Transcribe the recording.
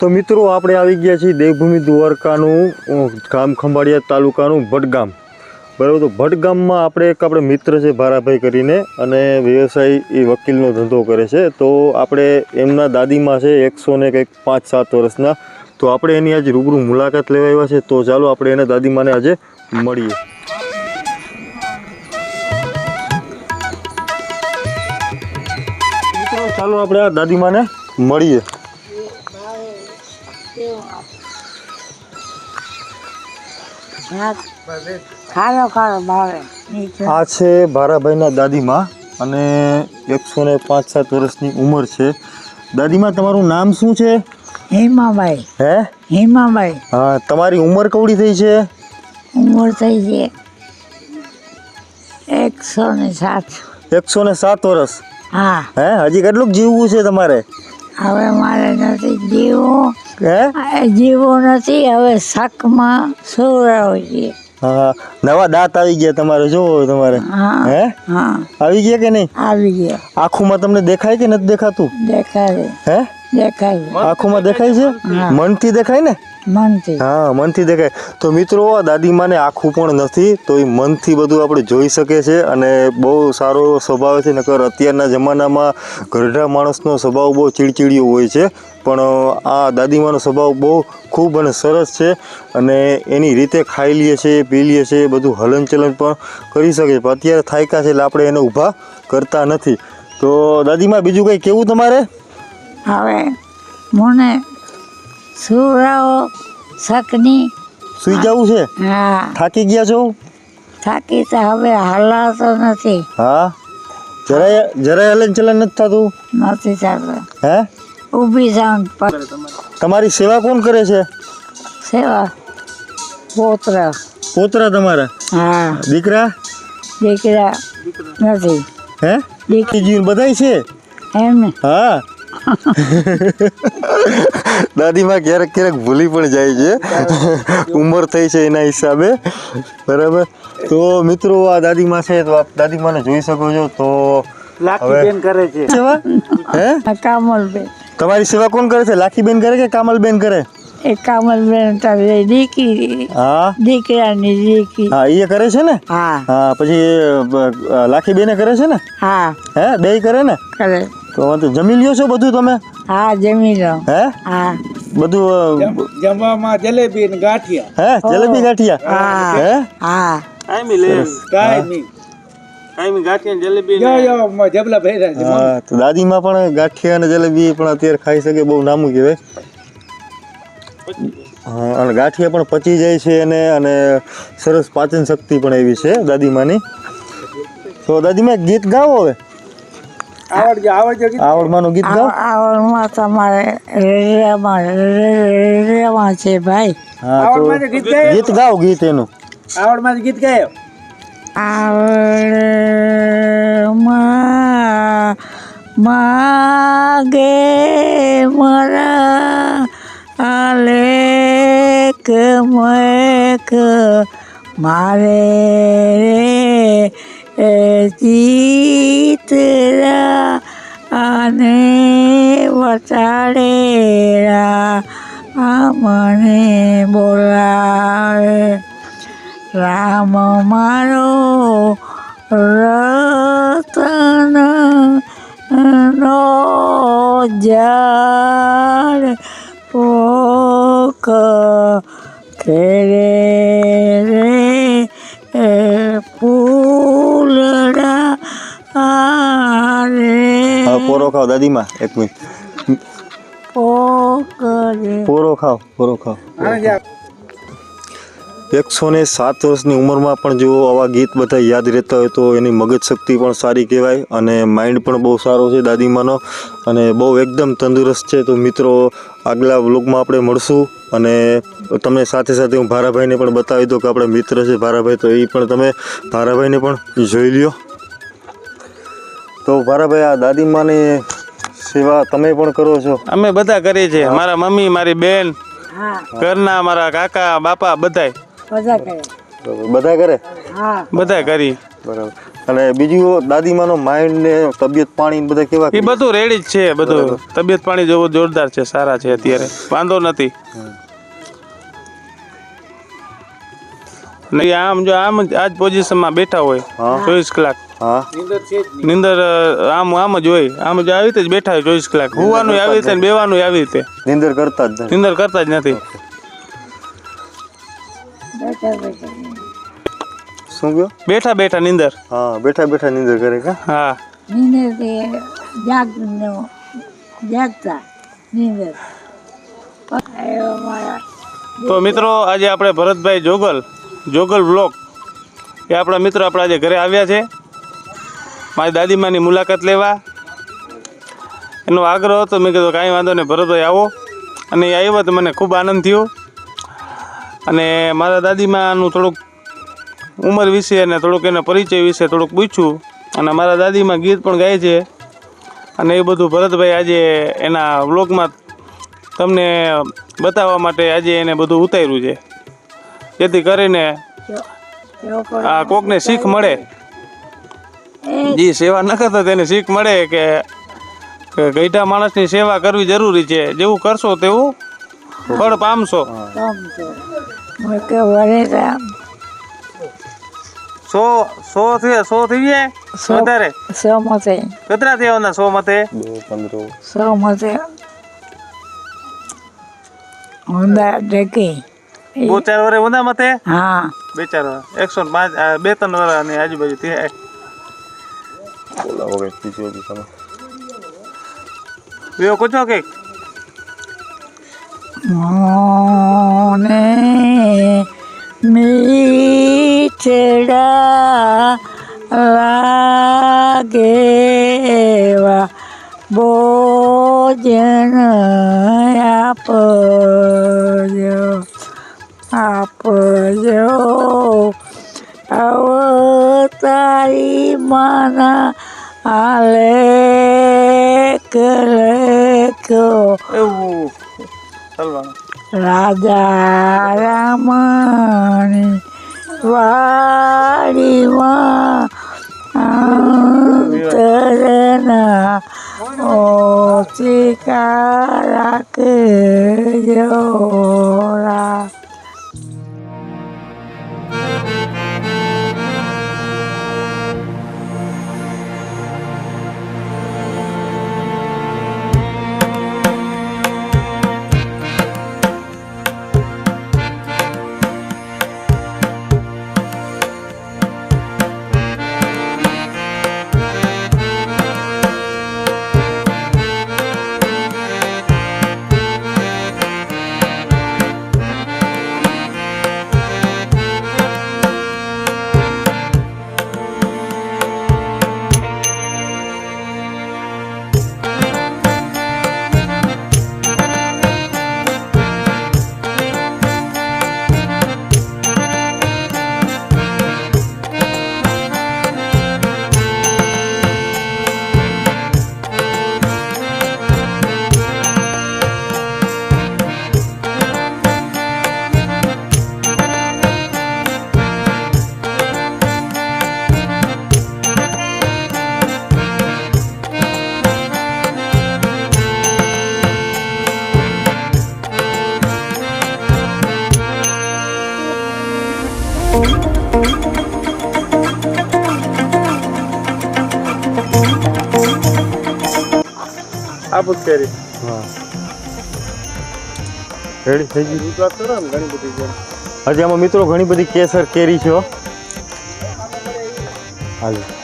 તો મિત્રો, આપણે આવી ગયા છીએ દેવભૂમિ દ્વારકાનું ગામ ખંભાળિયા તાલુકાનું ભટગામ. બરાબર, તો ભટગામમાં આપણે એક આપણે મિત્ર છે ભારાભાઈ કરીને અને વ્યવસાય એ વકીલનો ધંધો કરે છે. તો આપણે એમના દાદીમાં છે એકસો ને કંઈક પાંચ સાત વર્ષના. તો આપણે એની આજે રૂબરૂ મુલાકાત લેવા આવ્યા છે. તો ચાલો આપણે એના દાદીમાને આજે મળીએ. ચાલો આપણે આ દાદીમાને મળીએ. ખારો ખારો ભાવે. આ છે ભારાભાઈના દાદીમા અને એકસો ને પાંચ સાત વર્ષની ઉંમર છે. દાદીમા તમારું નામ શું છે? હેમાભાઈ. હે? હેમાભાઈ. હા તમારી ઉંમર કવડી થઈ છે? ઉંમર થઈ છે એકસો ને સાત. એકસો ને સાત વર્ષ. હા. હે હજી કેટલું જીવવું છે તમારે? હવે મારે નથી જીવવું. હે? આ જીવવું નથી હવે શાકમાં સુરાવ છે. હા નવા દાંત આવી ગયા તમારે જોવો તમારે. હા હે? હા. આવી ગયા કે નહીં? આવી ગયા. આંખોમાં તમને દેખાય કે નથી દેખાતું? દેખાય. હે? દેખાય. આંખોમાં દેખાય છે. મનથી દેખાય ને? મનથી. હા મનથી દેખાય. તો મિત્રો દાદીમાને આખું પણ નથી તો એ મનથી બધું આપણે જોઈ શકે છે અને બહુ સારો સ્વભાવ છે. નકર અત્યારના જમાનામાં ઘરડા માણસનો સ્વભાવ બહુ ચીડચીડિયો હોય છે. પણ આ દાદીમાનો સ્વભાવ બહુ ખૂબ અને સરસ છે અને એની રીતે ખાઈ લઈએ છીએ પી લઈએ છીએ બધું હલનચલન પણ કરી શકે છે. અત્યારે થાયકા છે એટલે આપણે એને ઊભા કરતા નથી. તો દાદીમા બીજું કંઈ કેવું તમારે? હવે મને સુરાઓ શકની સુઈ જવું છે? હા. થાકી ગયા છો? થાકી તો હવે હલાતો નથી. હા? જરાય જરાય હલનચલન નથી થતું? નથી થતો. હે? ઊભી જાઉં તમારી સેવા કોણ કરે છે? સેવા પોત્ર. પોતરા તમારા? હા. દીકરા? દીકરા નથી. હે? દીકરી જીવન બધાય છે? એમ. હા. દાદીમાં ક્યારેક ક્યારેક ભૂલી પણ જાય છે. ઉંમર થઈ છે એના હિસાબે. બરાબર? તો મિત્રો આ દાદીમાં છે તો આપ દાદીમાને જોઈ શકો છો તો લાખીબેન કરે છે. હે? કામલબેન તમારી સેવા કોણ કરે છે? લાખીબેન કરે કે કામલબેન કરે? એ કામલબેન તારી દીકરી હા? દીકરાની દીકરી હા એ કરે છે ને? હા. હા પછી લાખીબેને કરે છે ને? હા. હે? બે કરે ને? કરે. તો જમી લ્યો છો બધું તમે? હા જમી લો. હે? હા. બધું જમવામાં જલેબી ને ગાંઠિયા. હે? જલેબી ગાંઠિયા? હા. હે? હા. કાંઈ લે કાઈ નહીં. મ- જબલા હા તો દાદીમાં પણ ગાંઠિયા અને જલેબી પણ અત્યારે ખાઈ શકે બહુ નામું કહેવાય. હા અને ગાંઠિયા પણ પચી જાય છે અને અને સરસ પાચન શક્તિ પણ એવી છે દાદીમાની. તો દાદીમાં ગીત ગાવો હવે. આવડમાનું ગીત ગાઓ આવડમાં તમારે રેડિયામાં રેડિયામાં છે ભાઈ. હા તો આવડમાં ગીત ગાય ગીત ગાઓ ગીત એનું. આવડમાં ગીત ગાયો આવડમાં માગે મરા આલેક મેક મારે રે ચિતરા અને વટાડેરા આ મને બોલાવે રામ મારો રતન નો જાડ પોક ખેરે ખાઓ દાદીમાં એક મિનિટ. પૂરો ખાઓ પોરો ખાઓ. એકસો ને સાત વર્ષની ઉંમરમાં પણ જો આવા ગીત બધા યાદ રહેતા હોય તો એની મગજ શક્તિ પણ સારી કહેવાય અને માઇન્ડ પણ બહુ સારો છે દાદીમાનો. અને બહુ એકદમ તંદુરસ્ત છે. તો મિત્રો આગલા વ્લોગમાં આપણે મળશું. અને તમને સાથે સાથે હું ભારાભાઈને પણ બતાવી દઉં કે આપણે મિત્ર છે ભારાભાઈ. તો એ પણ તમે ભારાભાઈને પણ જોઈ લ્યો. તો ભારાભાઈ આ દાદીમાની સેવા તમે પણ કરો છો? અમે બધા કરીએ છીએ. મારા મમ્મી મારી બેન ઘરના મારા કાકા બાપા બધાય. બધા કરે. બધા કરે? બધા કરી. બરાબર. અને બીજું દાદીમાનો માઇન્ડ ને તબિયત પાણી બધા કેવા એ બધું રેડી જ છે બધું. તબિયત પાણી જેવું જોરદાર છે સારા છે અત્યારે. વાંધો નથી. ને આમ જો આમ જ આ જ પોઝિશનમાં બેઠા હોય હા. ચોવીસ કલાક. હા. નીંદર છે જ નહીં. નિંદર આમ આમ જ હોય. આમ જ આવી રીતે જ બેઠા હોય ચોવીસ કલાક. હોવાનું આવી રીતે ને બેવાનું આવી રીતે. નિંદર કરતા જ નિંદર કરતા જ નથી. શું કહો? બેઠા બેઠા નિંદર. હા બેઠા બેઠા નિંદર કરે કા? હા. નીંદર જાગ જાગતા નિંદર. તો મિત્રો આજે આપણે ભરતભાઈ જોગલ જોગલ બ્લોક, એ આપણા મિત્રો આપણા આજે ઘરે આવ્યા છે. મારી દાદીમાની મુલાકાત લેવા. એનો આગ્રહ હતો, મેં કીધું કાંઈ વાંધો નહીં, ભરતભાઈ આવો. અને એ આવ્યા તો મને ખૂબ આનંદ થયો. અને મારા દાદીમાનું થોડુંક ઉંમર વિશે અને થોડુંક એના પરિચય વિશે થોડુંક પૂછ્યું. અને મારા દાદીમાં ગીત પણ ગાય છે. અને એ બધું ભરતભાઈ આજે એના વ્લોગમાં તમને બતાવવા માટે આજે એને બધું ઉતાર્યું છે. જેથી કરીને આ કોકને શીખ મળે. જે સેવા ન કરતા તેને શીખ મળે કે ગઈઢા માણસની સેવા કરવી જરૂરી છે. જેવું કરશો તેવું ફળ પામશો. સો સો થી સો થઈ જાય સો. વધારે? સહમતે કેટલા થયા સો મતે? સો મતે. ડકી. બહુ ચાર વર્ષ ઊંધા મતે હા. બે ચાર વર્ષ એકસો પાંચ બે ત્રણ વર્ષની આજુબાજુ થયા. બોલાવો વગર બીજું હજી તમે. એવો પૂછો કે મોને મીઠડા લાગેવા ભોજન આપજો આપજો અવતારી માના આલે લેખ્યો એવું ચાલવાનું રાજા રામની વાડીમાં અંતરના ઓચિકા રાખજો રા આ કરી. હા. રેડી થઈ ગયું વાત કરો ને ઘણી બધી છે. હજી આમાં મિત્રો ઘણી બધી કેસર કેરી છે. હાલો.